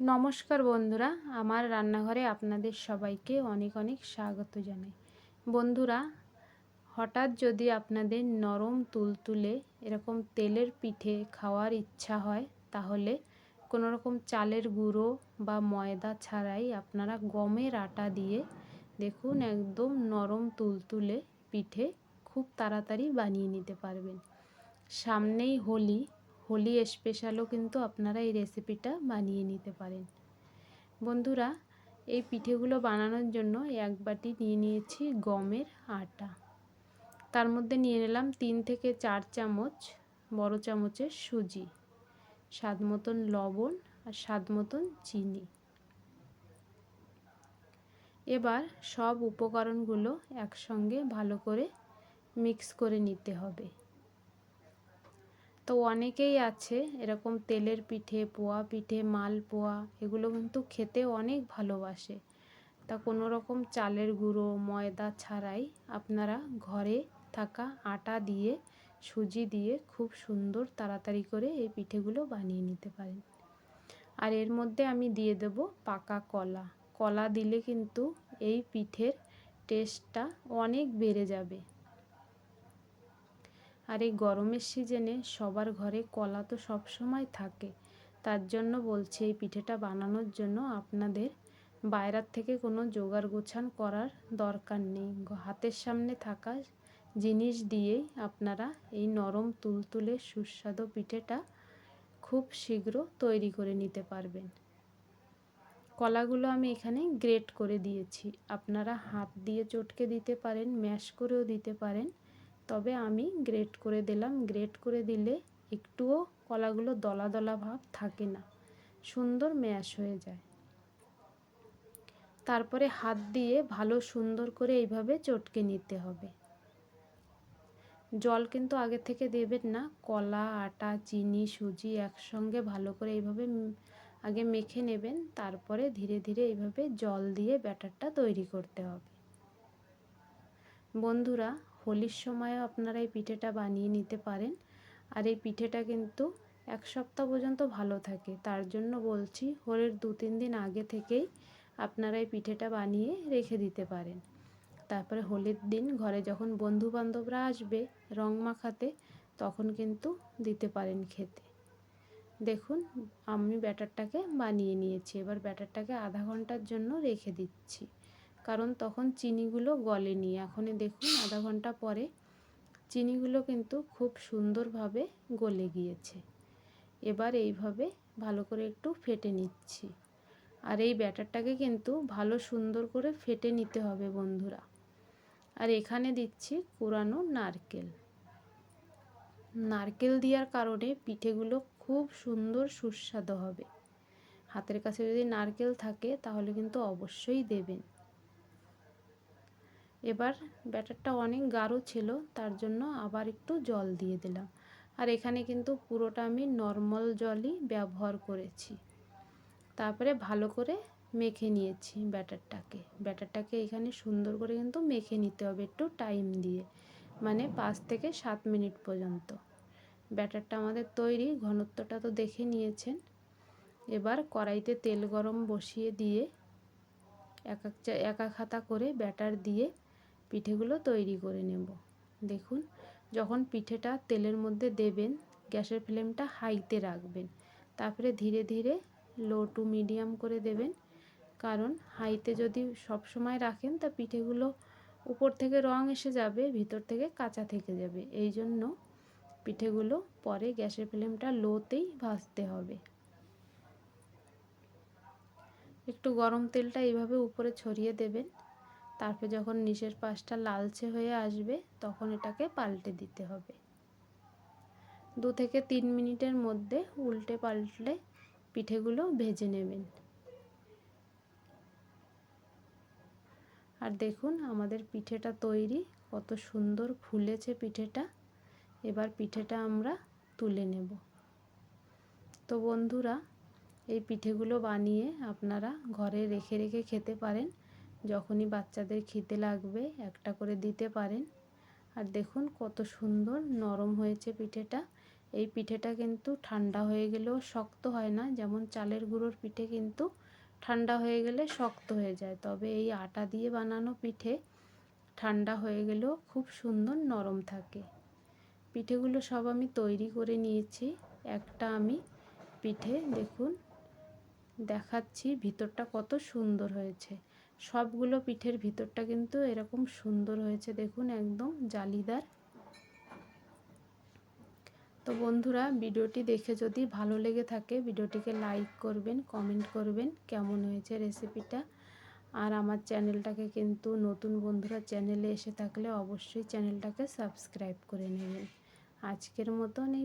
নমস্কার বন্ধুরা, আমার রান্নাঘরে আপনাদের সবাইকে অনেক অনেক স্বাগত জানাই। বন্ধুরা, হঠাৎ যদি আপনাদের নরম তুলতুলে এরকম তেলের পিঠে খাওয়ার ইচ্ছা হয়, তাহলে কোনো রকম চালের গুঁড়ো বা ময়দা ছাড়াই আপনারা গমের আটা দিয়ে দেখুন একদম নরম তুলতুলে পিঠে খুব তাড়াতাড়ি বানিয়ে নিতে পারবেন। সামনেই হোলি হোলি স্পেশালও কিন্তু আপনারা এই রেসিপিটা বানিয়ে নিতে পারেন। বন্ধুরা, এই পিঠেগুলো বানানোর জন্য এক বাটি নিয়ে নিয়েছি গমের আটা। তার মধ্যে নিয়ে নিলাম তিন থেকে চার চামচ বড় চামচের সুজি, স্বাদ মতন লবণ আর স্বাদ মতন চিনি। এবার সব উপকরণগুলো একসঙ্গে ভালো করে মিক্স করে নিতে হবে। তো অনেকেই আছে, এরকম তেলের পিঠে, পোয়া পিঠে, মাল পোয়া, এগুলো কিন্তু খেতে অনেক ভালোবাসে। তা কোনো রকম চালের গুঁড়ো, ময়দা ছাড়াই আপনারা ঘরে থাকা আটা দিয়ে, সুজি দিয়ে খুব সুন্দর তাড়াতাড়ি করে এই পিঠেগুলো বানিয়ে নিতে পারেন। আর এর মধ্যে আমি দিয়ে দেব পাকা কলা। কলা দিলে কিন্তু এই পিঠের টেস্টটা অনেক বেড়ে যাবে। আর এই গরমের সিজনে সবার ঘরে কলা তো সব সময় থাকে। তার জন্য বলছি এই পিঠেটা বানানোর জন্য আপনাদের বাইরের থেকে কোনো জোগাড় গোছান করার দরকার নেই। হাতের সামনে থাকা জিনিস দিয়েই আপনারা এই নরম তুলতুলে সুস্বাদু পিঠেটা খুব শীঘ্র তৈরি করে নিতে পারবেন। কলাগুলো আমি এখানে গ্রেট করে দিয়েছি। আপনারা হাত দিয়ে চটকে দিতে পারেন, ম্যাশ করেও দিতে পারেন। তবে আমি গ্রেট করে দিলাম। গ্রেট করে দিলে একটুও কলাগুলো দলা দলা ভাব থাকে না। সুন্দর ম্যাশ হয়ে যায়। তারপরে হাত দিয়ে ভালো সুন্দর করে এইভাবে চটকে নিতে হবে। জল কিন্তু আগে থেকে দেবেন না। কলা, আটা, চিনি, সুজি একসঙ্গে ভালো করে এইভাবে আগে মেখে নেবেন। তারপরে ধীরে ধীরে এইভাবে জল দিয়ে ব্যাটারটা তৈরি করতে হবে। বন্ধুরা হোলির সময়ও আপনারা এই পিঠেটা বানিয়ে নিতে পারেন। আর এই পিঠেটা কিন্তু এক সপ্তাহ পর্যন্ত ভালো থাকে। তার জন্য বলছি, হোলির দু তিন দিন আগে থেকেই আপনারা এই পিঠেটা বানিয়ে রেখে দিতে পারেন। তারপরে হোলির দিন ঘরে যখন বন্ধু বান্ধবরা আসবে রং মাখাতে, তখন কিন্তু দিতে পারেন খেতে। দেখুন, আমি ব্যাটারটাকে বানিয়ে নিয়েছি। এবার ব্যাটারটাকে আধা ঘণ্টার জন্য রেখে দিচ্ছি। কারণ তখন চিনিগুলো গলেনি। এখনই দেখুন, আধা ঘণ্টা পরে চিনিগুলো কিন্তু খুব সুন্দরভাবে গলে গিয়েছে। এবার এইভাবে ভালো করে একটু ফেটে নিচ্ছি। আর এই ব্যাটারটাকে কিন্তু ভালো সুন্দর করে ফেটে নিতে হবে বন্ধুরা। আর এখানে দিচ্ছি কুরানো নারকেল। নারকেল দেওয়ার কারণে পিঠেগুলো খুব সুন্দর সুস্বাদু হবে। হাতের কাছে যদি নারকেল থাকে, তাহলে কিন্তু অবশ্যই দেবেন। এবার ব্যাটারটা অনেক গাঢ় ছিল, তার জন্য আবার একটু জল দিয়ে দিলাম। আর এখানে কিন্তু পুরোটা আমি নর্মাল জলই ব্যবহার করেছি। তারপরে ভালো করে মেখে নিয়েছি ব্যাটারটাকে। ব্যাটারটাকে এখানে সুন্দর করে কিন্তু মেখে নিতে হবে একটু টাইম দিয়ে মানে পাঁচ থেকে সাত মিনিট পর্যন্ত। ব্যাটারটা আমাদের তৈরি, ঘনত্বটা তো দেখে নিয়েছেন। এবার কড়াইতে তেল গরম বসিয়ে দিয়ে এক এক এক এক করে ব্যাটার দিয়ে পিঠেগুলো তৈরি করে নেব। দেখুন, যখন পিঠেটা তেলের মধ্যে দেবেন, গ্যাসের ফ্লেমটা হাইতে রাখবেন। তারপরে ধীরে ধীরে লো টু মিডিয়াম করে দেবেন। কারণ হাইতে যদি সব সময় রাখেন, তা পিঠেগুলো উপর থেকে রং এসে যাবে, ভিতর থেকে কাঁচা থেকে যাবে। এই জন্য পিঠেগুলো পরে গ্যাসের ফ্লেমটা লোতেই ভাজতে হবে। একটু গরম তেলটা এইভাবে উপরে ছড়িয়ে দেবেন। তারপর যখন নিচের পাশটা লালচে হয়ে আসবে, তখন এটাকে পাল্টে দিতে হবে। দু থেকে তিন মিনিটের মধ্যে উল্টে পাল্টে পিঠেগুলো ভেজে নেবেন। আর দেখুন, আমাদের পিঠেটা তৈরি, কত সুন্দর ফুলেছে পিঠেটা। এবার পিঠেটা আমরা তুলে নেব। তো বন্ধুরা, এই পিঠেগুলো বানিয়ে আপনারা ঘরে রেখে রেখে খেতে পারেন। যখনই বাচ্চাদের খিদে লাগবে, একটা করে দিতে পারেন। আর দেখুন কত সুন্দর নরম হয়েছে পিঠেটা। এই পিঠেটা কিন্তু ঠান্ডা হয়ে গেলেও শক্ত হয় না, যেমন চালের গুঁড়োর পিঠে কিন্তু ঠান্ডা হয়ে গেলে শক্ত হয়ে যায়। তবে এই আটা দিয়ে বানানো পিঠে ঠান্ডা হয়ে গেলেও খুব সুন্দর নরম থাকে। পিঠেগুলো সব আমি তৈরি করে নিয়েছি। একটা আমি পিঠে দেখুন, দেখাচ্ছি ভিতরটা কত সুন্দর হয়েছে। সবগুলো পিঠের ভিতরটা কিন্তু এরকম সুন্দর হয়েছে, দেখুন একদম জালিদার। তো বন্ধুরা, ভিডিওটি দেখে যদি ভালো লেগে থাকে, ভিডিওটিকে লাইক করবেন, কমেন্ট করবেন কেমন হয়েছে রেসিপিটা। আর আমার চ্যানেলটাকে কিন্তু নতুন বন্ধুরা চ্যানেলে এসে থাকলে অবশ্যই চ্যানেলটাকে সাবস্ক্রাইব করে নেবেন। আজকের মতন এই